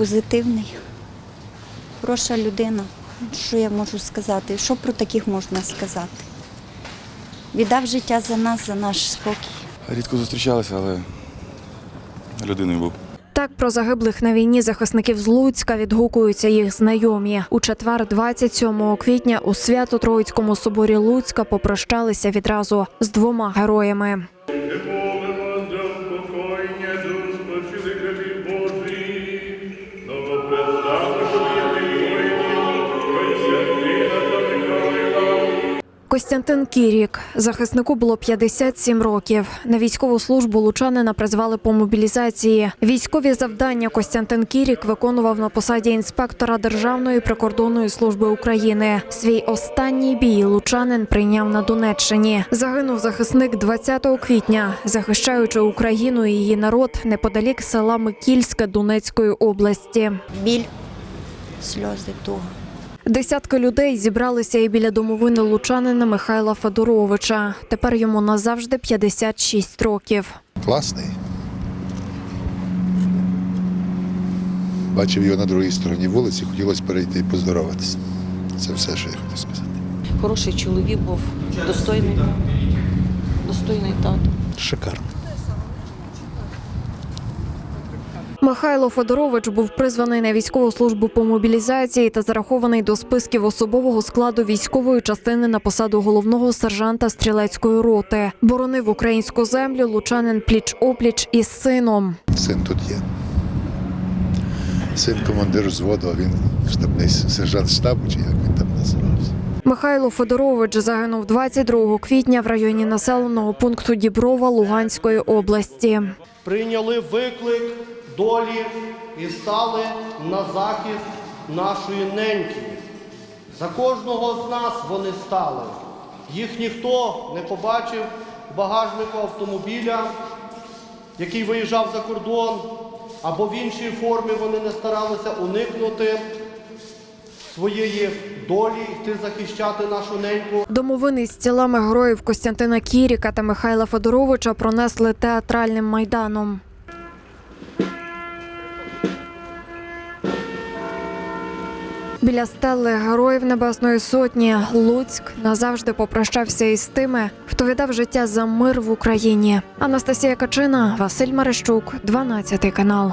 позитивний, хороша людина. Що я можу сказати? Що про таких можна сказати? Віддав життя за нас, за наш спокій. Рідко зустрічалися, але людиною був. Так про загиблих на війні захисників з Луцька відгукуються їх знайомі. У четвер, 27 квітня, у Свято-Троїцькому соборі Луцька попрощалися відразу з двома героями. Костянтин Кірік захиснику було 57 років. На військову службу лучанина призвали по мобілізації. Військові завдання Костянтин Кірік виконував на посаді інспектора Державної прикордонної служби України. Свій останній бій лучанин прийняв на Донеччині. Загинув захисник 20 квітня, захищаючи Україну і її народ неподалік села Микільське Донецької області. Біль, сльози, туга. Десятки людей зібралися і біля домовини лучанина Михайла Федоровича. Тепер йому назавжди 56 років. класний. Бачив його на другій стороні вулиці, хотілося перейти і поздороватися. Це все, що я хотів сказати. Хороший чоловік був, достойний, достойний тато. Шикарно. Михайло Федорович був призваний на військову службу по мобілізації та зарахований до списків особового складу військової частини на посаду головного сержанта стрілецької роти. Боронив українську землю лучанин пліч опліч із сином. Син тут є. Син командир взводу, а він штабний сержант штабу, чи як він там називався. Михайло Федорович загинув 22 квітня в районі населеного пункту Діброва Луганської області. прийняли виклик долі і стали на захист нашої неньки. За кожного з нас вони стали. Їх ніхто не побачив в багажнику автомобіля, який виїжджав за кордон, або в іншій формі вони не старалися уникнути своєї долі, йти захищати нашу неньку. Домовини з тілами героїв Костянтина Кіріка та Михайла Федоровича пронесли театральним майданом. Біля стели героїв Небесної Сотні Луцьк назавжди попрощався із тими, хто віддав життя за мир в Україні. Анастасія Качина, Василь Марищук, 12 канал.